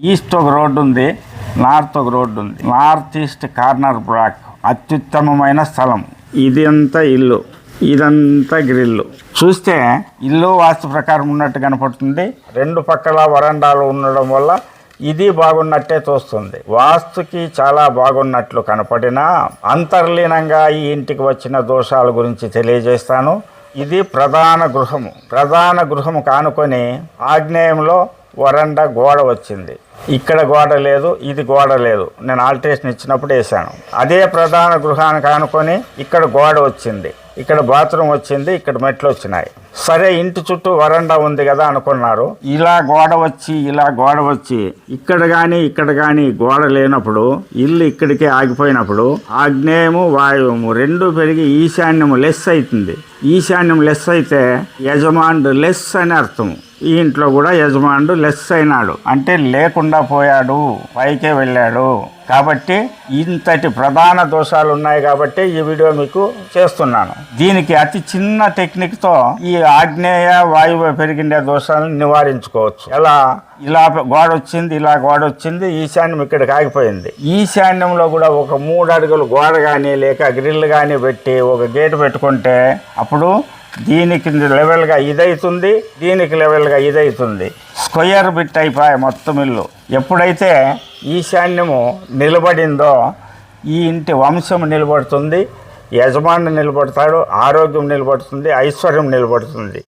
East ఒక road ఉంది north ఒక రోడ్డు ఉంది. నార్త్ ఈస్ట్ కార్నర్ బ్లాక్ అత్యుత్తమమైన స్థలం. ఇది అంతా ఇల్లు ఇదంతా గ్రిల్లు. చూస్తే ఇల్లు వాస్తు ప్రకారం ఉన్నట్టు కనపడుతుంది. రెండు పక్కల వరండాలు ఉండడం వల్ల ఇది బాగున్నట్టే తోస్తుంది. వాస్తుకి చాలా బాగున్నట్లు కనపడినా అంతర్లీనంగా ఈ ఇంటికి వచ్చిన దోషాల గురించి తెలియజేస్తాను. ఇది ప్రధాన గృహము. ప్రధాన గృహము కానుకొని ఆగ్నేయంలో వరండా గోడ వచ్చింది. ఇక్కడ గోడ లేదు ఇది గోడ లేదు. నేను ఆల్టరేషన్ ఇచ్చినప్పుడు వేసాను అదే ప్రధాన గృహానికి ఆనుకొని ఇక్కడ గోడ వచ్చింది. ఇక్కడ బాత్రూమ్ వచ్చింది ఇక్కడ మెట్లు వచ్చినాయి. సరే ఇంటి చుట్టూ వరండా ఉంది కదా అనుకున్నారు. ఇలా గోడ వచ్చి ఇలా గోడ వచ్చి ఇక్కడ కానీ ఇక్కడ కానీ గోడ లేనప్పుడు ఇల్లు ఇక్కడికే ఆగిపోయినప్పుడు ఆగ్నేయము వాయువు రెండు పెరిగి ఈశాన్యము లెస్ అవుతుంది ఈశాన్యం లెస్ అయితే యజమానుడు లెస్ అని అర్థము ఈ ఇంట్లో కూడా యజమానుడు లెస్ అయినాడు. అంటే లేకుండా పోయాడు పైకే వెళ్ళాడు. కాబట్టి ఇంతటి ప్రధాన దోషాలు ఉన్నాయి కాబట్టి ఈ వీడియో మీకు చేస్తున్నాను. దీనికి అతి చిన్న టెక్నిక్తో ఈ ఆగ్నేయ వాయువు పెరిగిండే దోషాలను నివారించుకోవచ్చు. ఎలా? ఇలా గోడ వచ్చింది ఇలా గోడ వచ్చింది ఈశాన్యం ఇక్కడికి ఆగిపోయింది. ఈశాన్యంలో కూడా ఒక మూడు అడుగులు గోడ కానీ లేక గ్రిల్ కానీ పెట్టి ఒక గేటు పెట్టుకుంటే అప్పుడు దీనికి లెవెల్గా ఇదైతుంది దీనికి లెవెల్గా ఇదైతుంది. స్క్వయర్ బిట్ అయిపోయి మొత్తం ఇల్లు. ఎప్పుడైతే ఈశాన్యము నిలబడిందో ఈ ఇంటి వంశం నిలబడుతుంది యజమాని నిలబడతాడు ఆరోగ్యం నిలబడుతుంది ఐశ్వర్యం నిలబడుతుంది.